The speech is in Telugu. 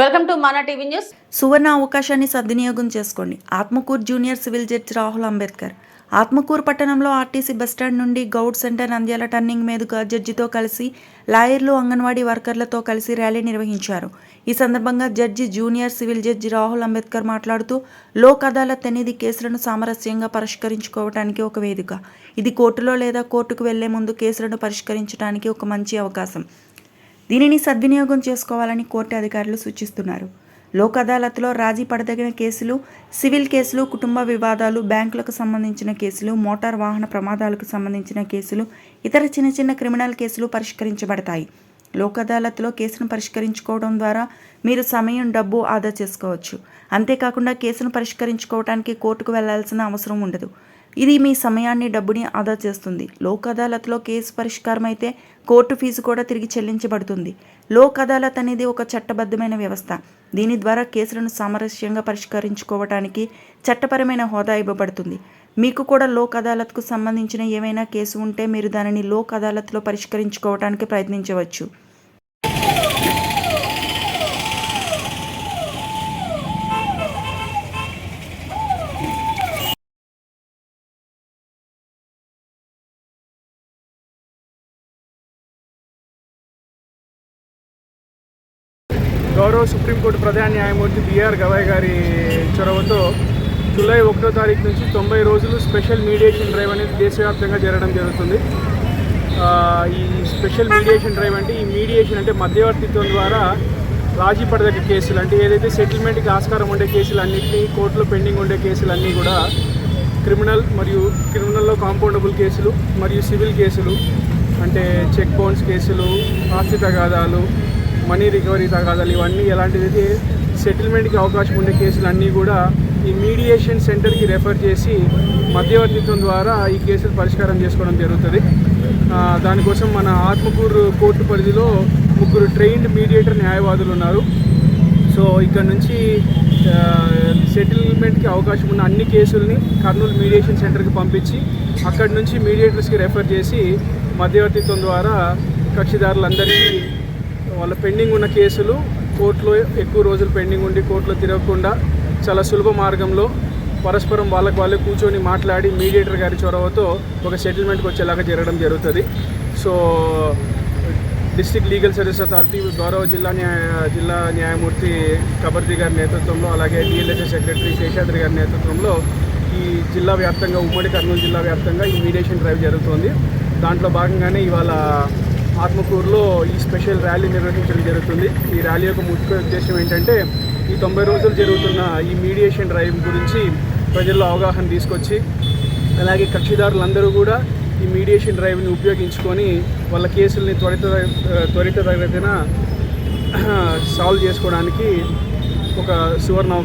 వెల్కమ్ టు మన టీవీ న్యూస్. సువర్ణ అవకాశాన్ని సద్వినియోగం చేసుకోండి. Atmakur junior civil judge Rahul Ambedkar. Atmakur పట్టణంలో ఆర్టీసీ బస్టాండ్ నుండి గౌడ్ సెంటర్ నంద్యాల టర్నింగ్ మీదుగా జడ్జితో కలిసి లాయర్లు అంగన్వాడీ వర్కర్లతో కలిసి ర్యాలీ నిర్వహించారు. ఈ సందర్భంగా judge junior civil judge Rahul Ambedkar మాట్లాడుతూ లోక్ అదాలత్ అనేది కేసులను సామరస్యంగా పరిష్కరించుకోవడానికి ఒక వేదిక. ఇది కోర్టులో లేదా కోర్టుకు వెళ్ళే ముందు కేసులను పరిష్కరించడానికి ఒక మంచి అవకాశం. దీనిని సద్వినియోగం చేసుకోవాలని కోర్టు అధికారులు సూచిస్తున్నారు. లోక్ అదాలత్లో రాజీ పడదగిన కేసులు సివిల్ కేసులు కుటుంబ వివాదాలు బ్యాంకులకు సంబంధించిన కేసులు మోటార్ వాహన ప్రమాదాలకు సంబంధించిన కేసులు ఇతర చిన్న చిన్న క్రిమినల్ కేసులు పరిష్కరించబడతాయి. లోక్ అదాలత్లో కేసును పరిష్కరించుకోవడం ద్వారా మీరు సమయం డబ్బు ఆదా చేసుకోవచ్చు. అంతేకాకుండా కేసును పరిష్కరించుకోవడానికి కోర్టుకు వెళ్ళాల్సిన అవసరం ఉండదు. ఇది మీ సమయాన్ని డబ్బుని ఆదా చేస్తుంది. లోక్ అదాలత్లో కేసు పరిష్కారం అయితే కోర్టు ఫీజు కూడా తిరిగి చెల్లించబడుతుంది. లోక్ అదాలత్ అనేది ఒక చట్టబద్ధమైన వ్యవస్థ. దీని ద్వారా కేసులను సామరస్యంగా పరిష్కరించుకోవటానికి చట్టపరమైన హోదా ఇవ్వబడుతుంది. మీకు కూడా లోక్ అదాలత్కు సంబంధించిన ఏమైనా కేసు ఉంటే మీరు దానిని లోక్ అదాలత్లో పరిష్కరించుకోవడానికి ప్రయత్నించవచ్చు. గౌరవ సుప్రీంకోర్టు ప్రధాన న్యాయమూర్తి బిఆర్ గవాయ్ గారి చొరవతో జూలై ఒకటో తారీఖు నుంచి తొంభై రోజులు స్పెషల్ మీడియేషన్ డ్రైవ్ అనేది దేశవ్యాప్తంగా జరగడం జరుగుతుంది. ఈ స్పెషల్ మీడియేషన్ డ్రైవ్ అంటే ఈ మీడియేషన్ అంటే మధ్యవర్తిత్వం ద్వారా రాజీ పడదగ్గ కేసులు. అంటే ఏదైతే సెటిల్మెంట్కి ఆస్కారం ఉండే కేసులన్నింటినీ కోర్టులో పెండింగ్ ఉండే కేసులన్నీ కూడా క్రిమినల్ మరియు క్రిమినల్లో కాంపౌండబుల్ కేసులు మరియు సివిల్ కేసులు అంటే చెక్ బౌన్స్ కేసులు ఆస్తి తగాదాలు మనీ రికవరీ తగాదాలు ఇవన్నీ ఎలాంటిదైతే సెటిల్మెంట్కి అవకాశం ఉండే కేసులు అన్నీ కూడా ఈ మీడియేషన్ సెంటర్కి రెఫర్ చేసి మధ్యవర్తిత్వం ద్వారా ఈ కేసులు పరిష్కారం చేసుకోవడం జరుగుతుంది. దానికోసం మన ఆత్మకూరు కోర్టు పరిధిలో ముగ్గురు ట్రైన్డ్ మీడియేటర్ న్యాయవాదులు ఉన్నారు. సో ఇక్కడ నుంచి సెటిల్మెంట్కి అవకాశం ఉన్న అన్ని కేసుల్ని కర్నూలు మీడియేషన్ సెంటర్కి పంపించి అక్కడి నుంచి మీడియేటర్స్కి రెఫర్ చేసి మధ్యవర్తిత్వం ద్వారా కక్షిదారులందరికీ వాళ్ళ పెండింగ్ ఉన్న కేసులు కోర్టులో ఎక్కువ రోజులు పెండింగ్ ఉండి కోర్టులో తిరగకుండా చాలా సులభ మార్గంలో పరస్పరం వాళ్ళకు వాళ్ళే కూర్చొని మాట్లాడి మీడియేటర్ గారి చొరవతో ఒక సెటిల్మెంట్కి వచ్చేలాగా జరగడం జరుగుతుంది. So district legal service authority గౌరవ జిల్లా న్యాయ జిల్లా న్యాయమూర్తి కబర్ది గారి నేతృత్వంలో అలాగే డిఎల్ఎస్ఏ సెక్రటరీ శేషాద్రి గారి నేతృత్వంలో ఈ జిల్లా వ్యాప్తంగా ఉమ్మడి కర్నూలు జిల్లా వ్యాప్తంగా ఈ మీడియేషన్ డ్రైవ్ జరుగుతోంది. దాంట్లో భాగంగానే ఇవాళ ఆత్మకూరులో ఈ స్పెషల్ ర్యాలీ నిర్వహించడం జరుగుతుంది. ఈ ర్యాలీ యొక్క ముఖ్య ఉద్దేశం ఏంటంటే ఈ తొంభై రోజులు జరుగుతున్న ఈ మీడియేషన్ డ్రైవ్ గురించి ప్రజల్లో అవగాహన తీసుకొచ్చి అలాగే కక్షిదారులందరూ కూడా ఈ మీడియేషన్ డ్రైవ్ని ఉపయోగించుకొని వాళ్ళ కేసుల్ని త్వరిత త్వరిత త్వరితగతిన సాల్వ్ చేసుకోవడానికి ఒక సువర్ణ